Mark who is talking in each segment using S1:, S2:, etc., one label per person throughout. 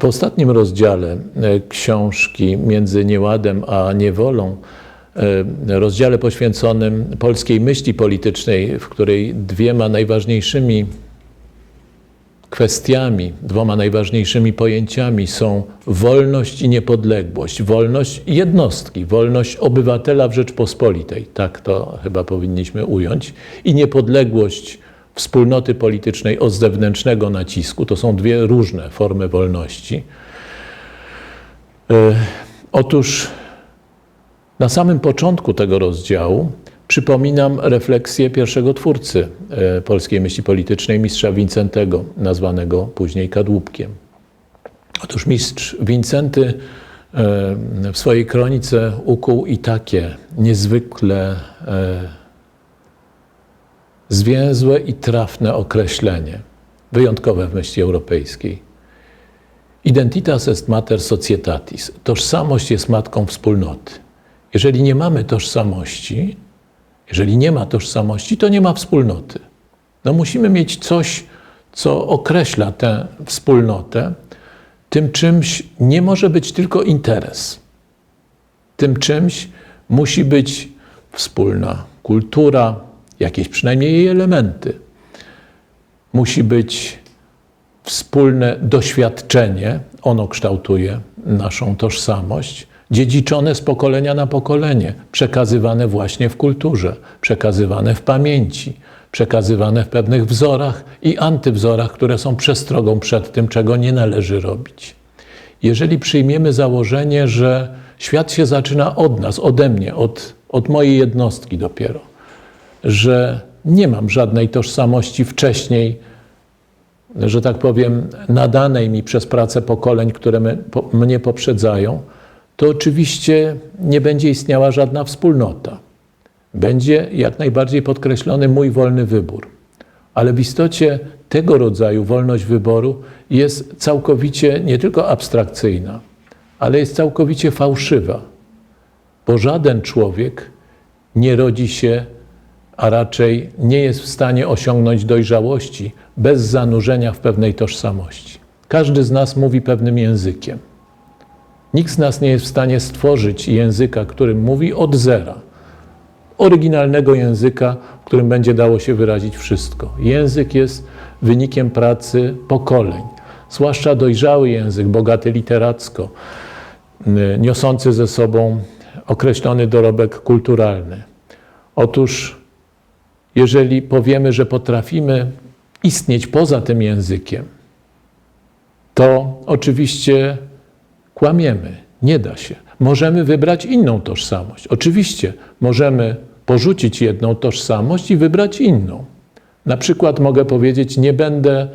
S1: W ostatnim rozdziale e, książki Między nieładem a niewolą, e, rozdziale poświęconym polskiej myśli politycznej, w której dwiema najważniejszymi kwestiami, dwoma najważniejszymi pojęciami są wolność i niepodległość. Wolność jednostki, wolność obywatela w Rzeczpospolitej, tak to chyba powinniśmy ująć, i niepodległość wspólnoty politycznej od zewnętrznego nacisku. To są dwie różne formy wolności. E, Otóż na samym początku tego rozdziału przypominam refleksję pierwszego twórcy e, polskiej myśli politycznej, mistrza Wincentego, nazwanego później Kadłubkiem. Otóż mistrz Wincenty e, w swojej kronice ukuł i takie niezwykle zwięzłe i trafne określenie, wyjątkowe w myśli europejskiej. Identitas est mater societatis. Tożsamość jest matką wspólnoty. Jeżeli nie mamy tożsamości, jeżeli nie ma tożsamości, to nie ma wspólnoty. No musimy mieć coś, co określa tę wspólnotę. Tym czymś nie może być tylko interes. Tym czymś musi być wspólna kultura, jakieś przynajmniej jej elementy. Musi być wspólne doświadczenie, ono kształtuje naszą tożsamość, dziedziczone z pokolenia na pokolenie, przekazywane właśnie w kulturze, przekazywane w pamięci, przekazywane w pewnych wzorach i antywzorach, które są przestrogą przed tym, czego nie należy robić. Jeżeli przyjmiemy założenie, że świat się zaczyna od nas, ode mnie, od, od mojej jednostki dopiero, że nie mam żadnej tożsamości wcześniej, że tak powiem, nadanej mi przez pracę pokoleń, które mnie poprzedzają, to oczywiście nie będzie istniała żadna wspólnota. Będzie jak najbardziej podkreślony mój wolny wybór. Ale w istocie tego rodzaju wolność wyboru jest całkowicie nie tylko abstrakcyjna, ale jest całkowicie fałszywa, bo żaden człowiek nie rodzi się, a raczej nie jest w stanie osiągnąć dojrzałości bez zanurzenia w pewnej tożsamości. Każdy z nas mówi pewnym językiem. Nikt z nas nie jest w stanie stworzyć języka, którym mówi od zera. Oryginalnego języka, w którym będzie dało się wyrazić wszystko. Język jest wynikiem pracy pokoleń, zwłaszcza dojrzały język, bogaty literacko, niosący ze sobą określony dorobek kulturalny. Otóż, jeżeli powiemy, że potrafimy istnieć poza tym językiem, to oczywiście kłamiemy. Nie da się. Możemy wybrać inną tożsamość. Oczywiście możemy porzucić jedną tożsamość i wybrać inną. Na przykład mogę powiedzieć, nie będę,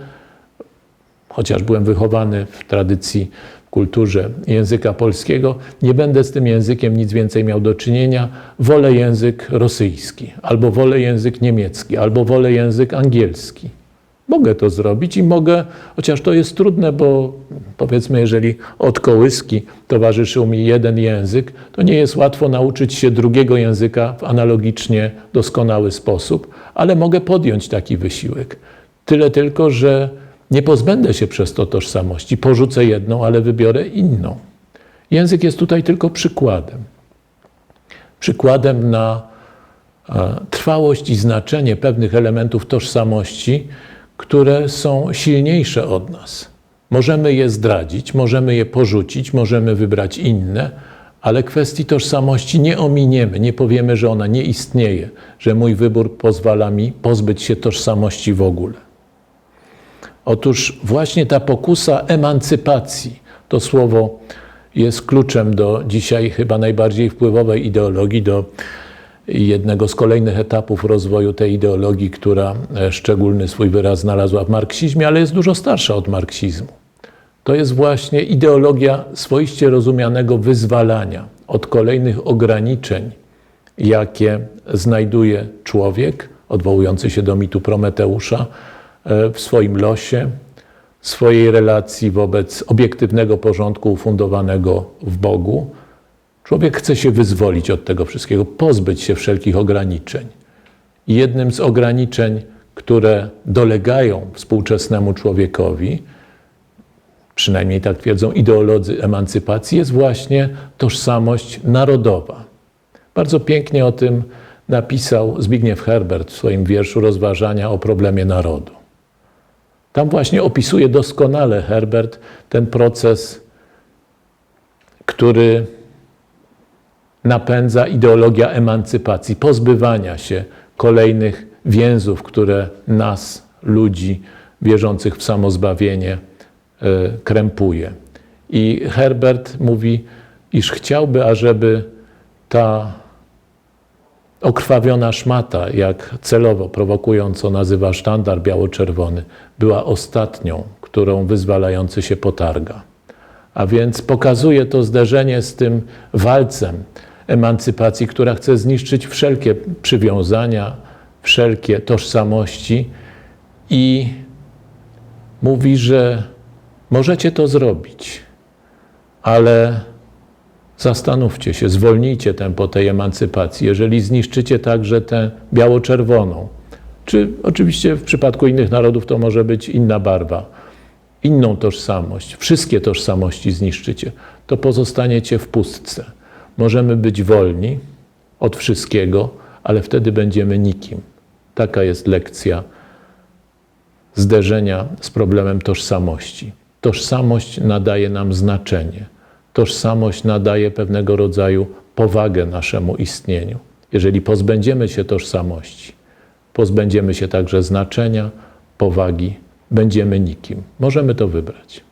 S1: chociaż byłem wychowany w tradycji, kulturze języka polskiego, nie będę z tym językiem nic więcej miał do czynienia. Wolę język rosyjski, albo wolę język niemiecki, albo wolę język angielski. Mogę to zrobić i mogę, chociaż to jest trudne, bo powiedzmy, jeżeli od kołyski towarzyszył mi jeden język, to nie jest łatwo nauczyć się drugiego języka w analogicznie doskonały sposób, ale mogę podjąć taki wysiłek. Tyle tylko, że nie pozbędę się przez to tożsamości, porzucę jedną, ale wybiorę inną. Język jest tutaj tylko przykładem. Przykładem na trwałość i znaczenie pewnych elementów tożsamości, które są silniejsze od nas. Możemy je zdradzić, możemy je porzucić, możemy wybrać inne, ale kwestii tożsamości nie ominiemy, nie powiemy, że ona nie istnieje, że mój wybór pozwala mi pozbyć się tożsamości w ogóle. Otóż właśnie ta pokusa emancypacji, to słowo jest kluczem do dzisiaj chyba najbardziej wpływowej ideologii, do jednego z kolejnych etapów rozwoju tej ideologii, która e, szczególny swój wyraz znalazła w marksizmie, ale jest dużo starsza od marksizmu. To jest właśnie ideologia swoiście rozumianego wyzwalania od kolejnych ograniczeń, jakie znajduje człowiek, odwołujący się do mitu Prometeusza, w swoim losie, swojej relacji wobec obiektywnego porządku ufundowanego w Bogu, Człowiek chce się wyzwolić od tego wszystkiego, pozbyć się wszelkich ograniczeń. I jednym z ograniczeń, które dolegają współczesnemu człowiekowi, przynajmniej tak twierdzą ideolodzy emancypacji, jest właśnie tożsamość narodowa. Bardzo pięknie o tym napisał Zbigniew Herbert w swoim wierszu Rozważania o problemie narodu. Tam właśnie opisuje doskonale Herbert ten proces, który napędza ideologia emancypacji, pozbywania się kolejnych więzów, które nas, ludzi wierzących w samozbawienie, e, krępuje. I Herbert mówi, iż chciałby, ażeby ta okrwawiona szmata, jak celowo, prowokująco nazywa sztandar biało-czerwony, była ostatnią, którą wyzwalający się potarga. A więc pokazuje to zderzenie z tym walcem emancypacji, która chce zniszczyć wszelkie przywiązania, wszelkie tożsamości i mówi, że możecie to zrobić, ale zastanówcie się, zwolnijcie tempo tej emancypacji, jeżeli zniszczycie także tę biało-czerwoną, czy oczywiście w przypadku innych narodów to może być inna barwa, inną tożsamość, wszystkie tożsamości zniszczycie, to pozostaniecie w pustce. Możemy być wolni od wszystkiego, ale wtedy będziemy nikim. Taka jest lekcja zderzenia z problemem tożsamości. Tożsamość nadaje nam znaczenie. Tożsamość nadaje pewnego rodzaju powagę naszemu istnieniu. Jeżeli pozbędziemy się tożsamości, pozbędziemy się także znaczenia, powagi, będziemy nikim. Możemy to wybrać.